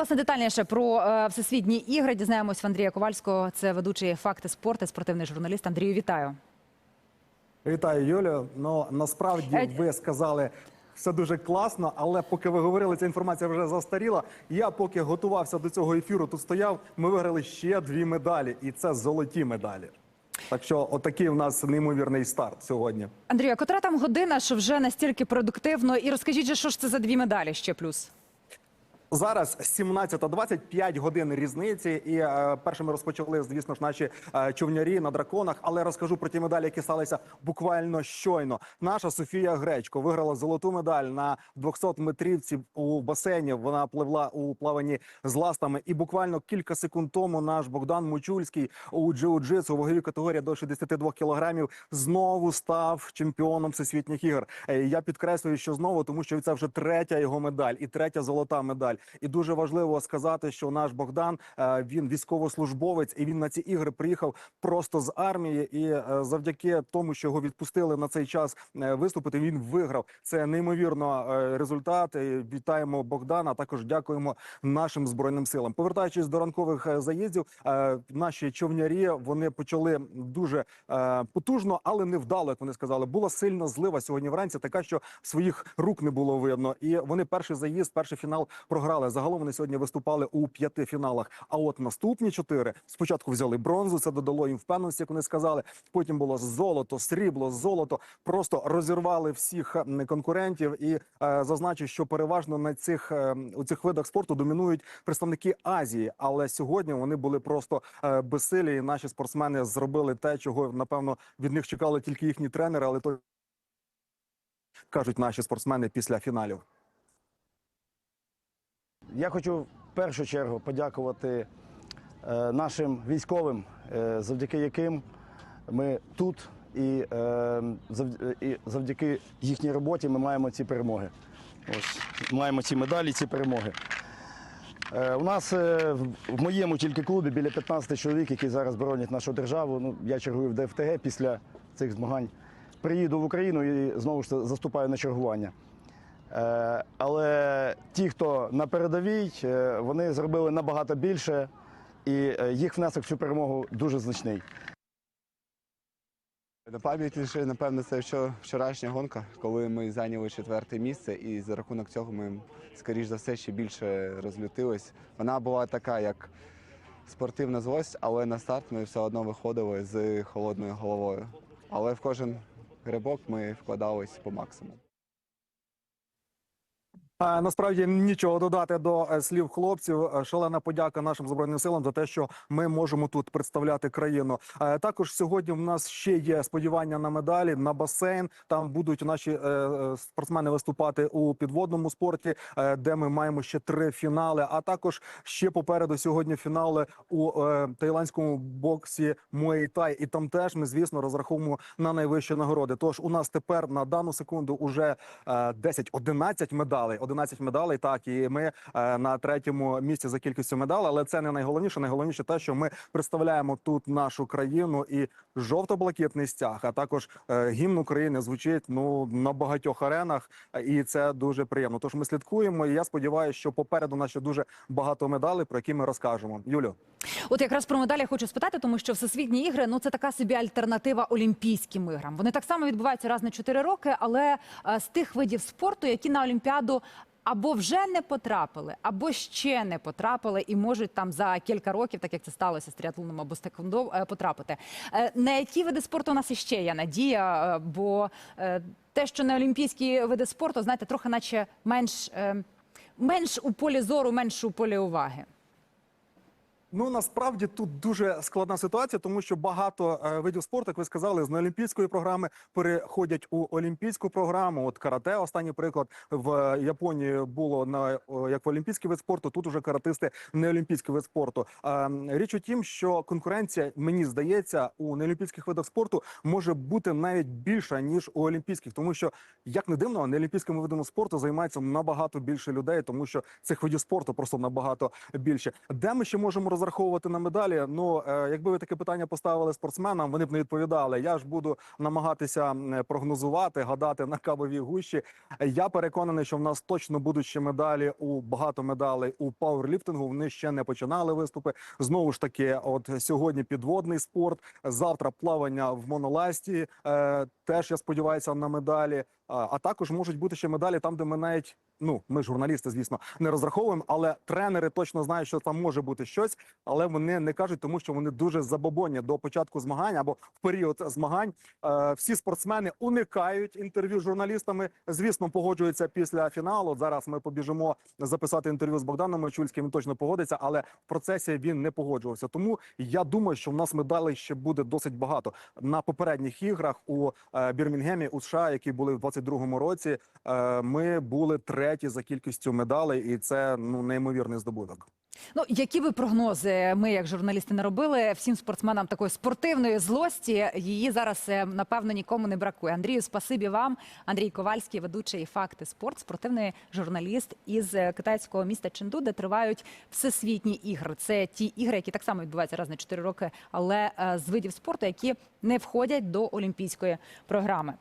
власне детальніше про е, всесвітні ігри дізнаємось в Андрія Ковальського. Це ведучий факти спорту, спортивний журналіст. Андрію, вітаю. Вітаю, Юлію. Ну насправді Е, ви сказали. Все дуже класно, але поки ви говорили, ця інформація вже застаріла. Я поки готувався до цього ефіру, тут стояв. Ми виграли ще дві медалі, і це золоті медалі. Так що, отакий у нас неймовірний старт сьогодні. Андрію, а котра там година, що вже настільки продуктивно? І розкажіть, що ж це за дві медалі ще плюс? Зараз 17.25 годин різниці, і е, першими розпочали, звісно ж, наші е, човнярі на драконах. Але розкажу про ті медалі, які сталися буквально щойно. Наша Софія Гречко виграла золоту медаль на 200 метрівці у басейні. Вона пливла у плаванні з ластами. І буквально кілька секунд тому наш Богдан Мучульський у джиу-джитсу ваговій категорії до 62 кілограмів знову став чемпіоном всесвітніх ігор. Е, Я підкреслюю, що знову, тому що це вже третя його медаль і третя золота медаль. І дуже важливо сказати, що наш Богдан е, він військовослужбовець, і він на ці ігри приїхав просто з армії. І е, завдяки тому, що його відпустили на цей час е, виступити, він виграв. Це неймовірно результат. Вітаємо Богдана. Також дякуємо нашим збройним силам. Повертаючись до ранкових заїздів, наші човнярі вони почали дуже потужно, але невдало, як вони сказали. Була сильна злива сьогодні вранці, така що своїх рук не було видно. І вони перший заїзд, перший фінал програли. Загалом вони сьогодні виступали у п'яти фіналах. А от наступні чотири спочатку взяли бронзу. Це додало їм впевненості, як вони сказали. Потім було золото, срібло, золото. Просто розірвали всіх конкурентів. І е, зазначу, що переважно на цих е, у цих видах спорту домінують представники Азії. Але сьогодні вони були просто е, безсилі. І наші спортсмени зробили те, чого напевно від них чекали тільки їхні тренери, але то кажуть наші спортсмени після фіналів. Я хочу в першу чергу подякувати е, нашим військовим, е, завдяки яким ми тут, і, е, і завдяки їхній роботі ми маємо ці перемоги. Ось маємо ці медалі, ці перемоги. У нас в моєму тільки клубі біля 15 чоловік, які зараз боронять нашу державу. Ну, я чергую в ДФТГ після цих змагань. Приїду в Україну і знову ж заступаю на чергування. Е, Але ті, хто на передовій, е, вони зробили набагато більше, і е, їх внесок в цю перемогу дуже значний. Найпам'ятніше, напевно, це вчо- вчорашня гонка, коли ми зайняли четверте місце, і за рахунок цього ми, скоріш за все, ще більше розлютились. Вона була така, як спортивна злость, але на старт ми все одно виходили з холодною головою. Але в кожен грибок ми вкладались по максимуму. Насправді нічого додати до е, слів хлопців. Е, Шалена подяка нашим збройним силам за те, що ми можемо тут представляти країну. Е, Також сьогодні в нас ще є сподівання на медалі на басейн. Там будуть наші спортсмени виступати у підводному спорті, де ми маємо ще три фінали. А також ще попереду сьогодні фінали у таїландському боксі Муейтай. І там теж ми, звісно, розраховуємо на найвищі нагороди. Тож у нас тепер на дану секунду уже е, 10-11 медалей. 11 медалей. Так, і ми е, на третьому місці за кількістю медалей. Але це не найголовніше. Найголовніше те, що ми представляємо тут нашу країну і жовто-блакитний стяг, а також е, гімн України звучить ну на багатьох аренах, і це дуже приємно. Тож ми слідкуємо. І я сподіваюся, що попереду нас ще дуже багато медалей, про які ми розкажемо. Юлю. От якраз про медалі хочу спитати, тому що всесвітні ігри ну це така собі альтернатива Олімпійським іграм. Вони так само відбуваються раз на 4 роки, але е, з тих видів спорту, які на Олімпіаду. Або вже не потрапили, або ще не потрапили, і можуть там за кілька років, так як це сталося з тріатлоном або з теквондо, е, потрапити. Е, На які види спорту у нас іще є надія? Е, Бо те, що не олімпійські види спорту, знаєте, трохи наче менш, менш у полі зору, менш у полі уваги. Ну насправді тут дуже складна ситуація, тому що багато е, видів спорту, як ви сказали, з неолімпійської програми переходять у олімпійську програму. От карате, останній приклад в Японії було на о, як в олімпійський вид спорту. Тут уже каратисти не олімпійський вид спорту. Е, річ у тім, що конкуренція, мені здається, у неолімпійських видах спорту може бути навіть більша ніж у олімпійських, тому що як не дивно, неолімпійськими видами спорту займається набагато більше людей, тому що цих видів спорту просто набагато більше. Де ми ще можемо розраховувати на медалі. Ну е, якби ви таке питання поставили спортсменам, вони б не відповідали. Я ж буду намагатися прогнозувати, гадати на кавовій гущі. Я переконаний, що в нас точно будуть ще медалі у багато медалей у пауерліфтингу. Вони ще не починали виступи. Знову ж таки, от сьогодні підводний спорт, завтра плавання в моноласті. Е, теж я сподіваюся на медалі. А, також можуть бути ще медалі там, де ми навіть ну ми журналісти, звісно, не розраховуємо, але тренери точно знають, що там може бути щось, але вони не кажуть, тому що вони дуже забобонні до початку змагань або в період змагань. Е, всі спортсмени уникають інтерв'ю з журналістами. Звісно, погоджуються після фіналу. Зараз ми побіжимо записати інтерв'ю з Богданом Мичульським. Він точно погодиться, але в процесі він не погоджувався. Тому я думаю, що в нас медалей ще буде досить багато на попередніх іграх у е, Бірмінгемі у США, які були в 22-му році. е, Ми були треті за кількістю медалей, і це ну неймовірний здобуток. Ну, які би прогнози ми, як журналісти, не робили всім спортсменам такої спортивної злості, її зараз е, напевно нікому не бракує. Андрію, спасибі вам. Андрій Ковальський, ведучий факти спорт, спортивний журналіст із е, китайського міста Ченду, де тривають всесвітні ігри. Це ті ігри, які так само відбуваються раз на 4 роки, але з видів спорту, які не входять до олімпійської програми.